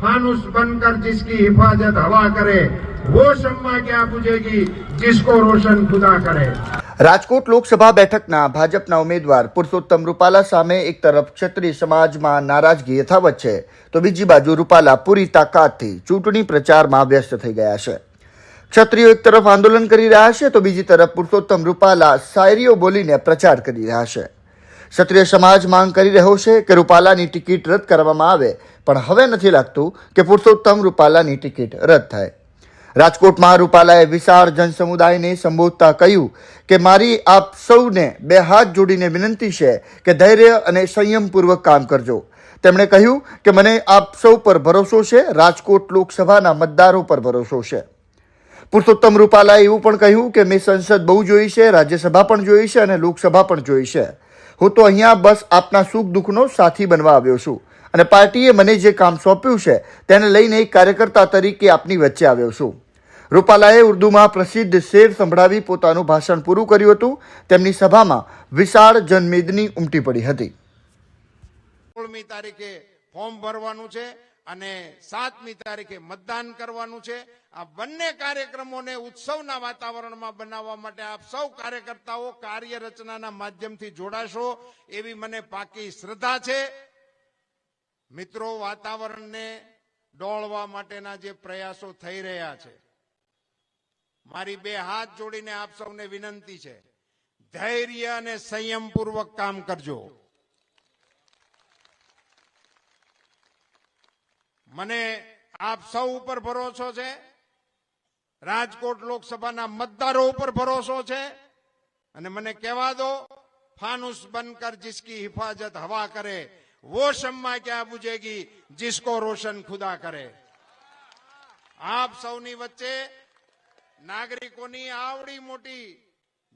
फानुस बनकर जिसकी हिफाजत हवा करे वो शम्मा क्या बुझेगी जिसको रोशन खुदा करे રાજકોટ લોકસભા બેઠકના ભાજપના ઉમેદવાર પુરુષોત્તમ રૂપાલા સામે એક તરફ ક્ષત્રિય સમાજમાં નારાજગી યથાવત છે તો બીજી બાજુ રૂપાલા પૂરી તાકાતથી ચૂંટણી પ્રચારમાં વ્યસ્ત થઈ ગયા છે ક્ષત્રિયો એક તરફ આંદોલન કરી રહ્યા છે તો બીજી તરફ પુરુષોત્તમ રૂપાલા શાયરીઓ બોલીને પ્રચાર કરી રહ્યા છે ક્ષત્રિય સમાજ માંગ કરી રહ્યો છે કે રૂપાલાની ટિકિટ રદ કરવામાં આવે. પણ હવે નથી લાગતું કે પુરુષોત્તમ રૂપાલાની ટિકિટ રદ થાય. રાજકોટમાં રૂપાલાએ વિશાળ જનસમુદાયને સંબોધતા કહ્યું કે મારી આપ સૌને બે હાથ જોડીને વિનંતી છે કે ધૈર્ય અને સંયમપૂર્વક કામ કરજો. તેમણે કહ્યું કે મને આપ સૌ પર ભરોસો છે, રાજકોટ લોકસભાના મતદારો પર ભરોસો છે. પુરુષોત્તમ રૂપાલાએ એવું પણ કહ્યું કે મેં સંસદ બહુ જોઈ છે, રાજ્યસભા પણ જોઈ છે અને લોકસભા પણ જોઈ છે. હું તો અહીંયા બસ આપના સુખ દુઃખનો સાથી બનવા આવ્યો છું. અને પાર્ટીએ મને જે કામ સોંપ્યું છે, તેને લઈને એક કાર્યકર્તા તરીકે આપની વચ્ચે આવ્યો છું. રૂપાલાએ ઉર્દુમાં પ્રસિદ્ધ શેર સંભળાવી પોતાનું ભાષણ પૂરું કર્યું હતું. તેમની સભામાં વિશાળ જનમેદની ઉમટી પડી હતી. સોળમી તારીખે ફોર્મ ભરવાનું છે. અને સાતમી તારીખે મતદાન કરવાનું છે. આ બંને કાર્યક્રમોને ઉત્સવના વાતાવરણમાં બનાવવા માટે આપ સૌ કાર્યકર્તાઓ કાર્યરચનાના માધ્યમથી જોડાશો. એવી મને પાકી શ્રદ્ધા છે. મિત્રો, વાતાવરણને ડોળવા માટેના જે પ્રયાસો થઈ રહ્યા છે, મારી બે હાથ જોડીને આપ સૌને વિનંતી છે. ધૈર્ય અને સંયમપૂર્વક કામ કરજો. મને આપ સૌ ઉપર ભરોસો છે. રાજકોટ લોકસભાના મતદારો ઉપર ભરોસો છે. અને મને કહેવા દો, ફાનુસ બનકર જિસકી હિફાજત હવા કરે. વો શમ્મા ક્યાં બુજેગી, જીસકો રોશન ખુદા કરે. આપ સૌની વચ્ચે નાગરિકોની આવડી મોટી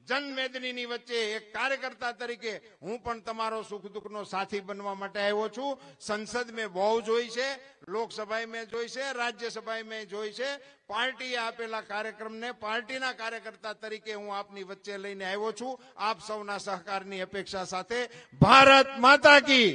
જનમેદનીની વચ્ચે એક કાર્યકર્તા તરીકે હું પણ તમારો સુખ દુઃખનો સાથી બનવા માટે આવ્યો છું. સંસદ મેં બહુ જોઈ છે, લોકસભાએ મેં જોઈ છે, રાજ્યસભાએ મેં જોઈ છે. પાર્ટીએ આપેલા કાર્યક્રમને પાર્ટીના કાર્યકર્તા તરીકે હું આપની વચ્ચે લઈને આવ્યો છું. આપ સૌના સહકારની અપેક્ષા સાથે ભારત માતા કી.